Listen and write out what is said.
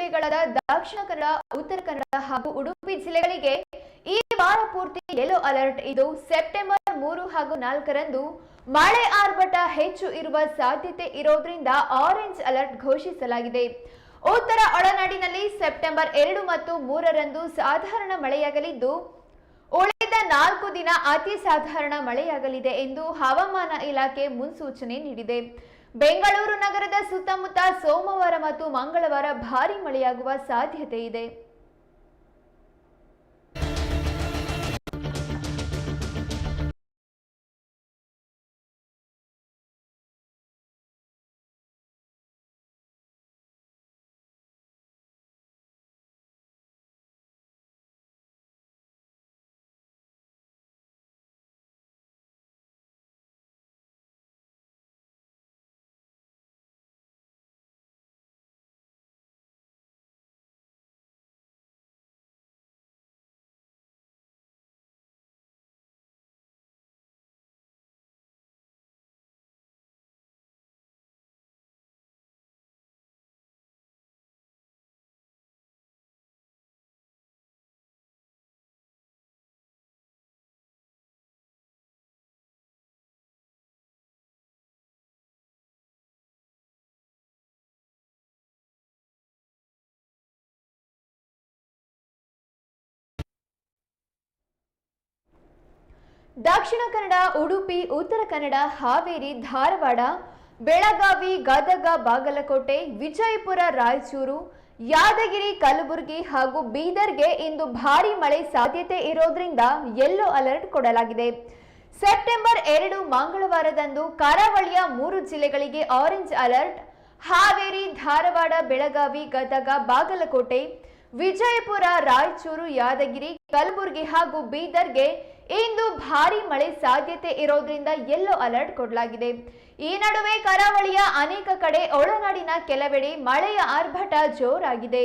ಜಿಲ್ಲೆಗಳಾದ ದಕ್ಷಿಣ ಕನ್ನಡ, ಉತ್ತರ ಕನ್ನಡ ಹಾಗೂ ಉಡುಪಿ ಜಿಲ್ಲೆಗಳಿಗೆ ಈ ವಾರ ಪೂರ್ತಿ ಯೆಲ್ಲೋ ಅಲರ್ಟ್ ಇದು ಸೆಪ್ಟೆಂಬರ್ ಮೂರು ಹಾಗೂ ನಾಲ್ಕರಂದು ಮಳೆ ಆರ್ಭಟ ಹೆಚ್ಚು ಇರುವ ಸಾಧ್ಯತೆ ಇರೋದ್ರಿಂದ ಆರೆಂಜ್ ಅಲರ್ಟ್ ಘೋಷಿಸಲಾಗಿದೆ. ಉತ್ತರ ಒಳನಾಡಿನಲ್ಲಿ ಸೆಪ್ಟೆಂಬರ್ ಎರಡು ಮತ್ತು ಮೂರರಂದು ಸಾಧಾರಣ ಮಳೆಯಾಗಲಿದ್ದು, ಉಳಿದ ನಾಲ್ಕು ದಿನ ಅತಿ ಸಾಧಾರಣ ಮಳೆಯಾಗಲಿದೆ ಎಂದು ಹವಾಮಾನ ಇಲಾಖೆ ಮುನ್ಸೂಚನೆ ನೀಡಿದೆ. ಬೆಂಗಳೂರು ನಗರದ ಸುತ್ತಮುತ್ತ ಸೋಮವಾರ ಮತ್ತು ಮಂಗಳವಾರ ಭಾರೀ ಮಳೆಯಾಗುವ ಸಾಧ್ಯತೆ ಇದೆ. ದಕ್ಷಿಣ ಕನ್ನಡ, ಉಡುಪಿ, ಉತ್ತರ ಕನ್ನಡ, ಹಾವೇರಿ, ಧಾರವಾಡ, ಬೆಳಗಾವಿ, ಗದಗ, ಬಾಗಲಕೋಟೆ, ವಿಜಯಪುರ, ರಾಯಚೂರು, ಯಾದಗಿರಿ, ಕಲಬುರಗಿ ಹಾಗೂ ಬೀದರ್ಗೆ ಇಂದು ಭಾರಿ ಮಳೆ ಸಾಧ್ಯತೆ ಇರೋದ್ರಿಂದ ಯೆಲ್ಲೋ ಅಲರ್ಟ್ ಕೊಡಲಾಗಿದೆ. ಸೆಪ್ಟೆಂಬರ್ ಎರಡು ಮಂಗಳವಾರದಂದು ಕರಾವಳಿಯ ಮೂರು ಜಿಲ್ಲೆಗಳಿಗೆ ಆರೆಂಜ್ ಅಲರ್ಟ್ ಹಾವೇರಿ, ಧಾರವಾಡ, ಬೆಳಗಾವಿ, ಗದಗ, ಬಾಗಲಕೋಟೆ, ವಿಜಯಪುರ, ರಾಯಚೂರು, ಯಾದಗಿರಿ, ಕಲಬುರಗಿ ಹಾಗೂ ಬೀದರ್ಗೆ ಇಂದು ಭಾರಿ ಮಳೆ ಸಾಧ್ಯತೆ ಇರೋದ್ರಿಂದ ಯೆಲ್ಲೋ ಅಲರ್ಟ್ ಕೊಡಲಾಗಿದೆ. ಈ ನಡುವೆ ಕರಾವಳಿಯ ಅನೇಕ ಕಡೆ ಒಳನಾಡಿನ ಕೆಲವೆಡೆ ಮಳೆಯ ಆರ್ಭಟ ಜೋರಾಗಿದೆ.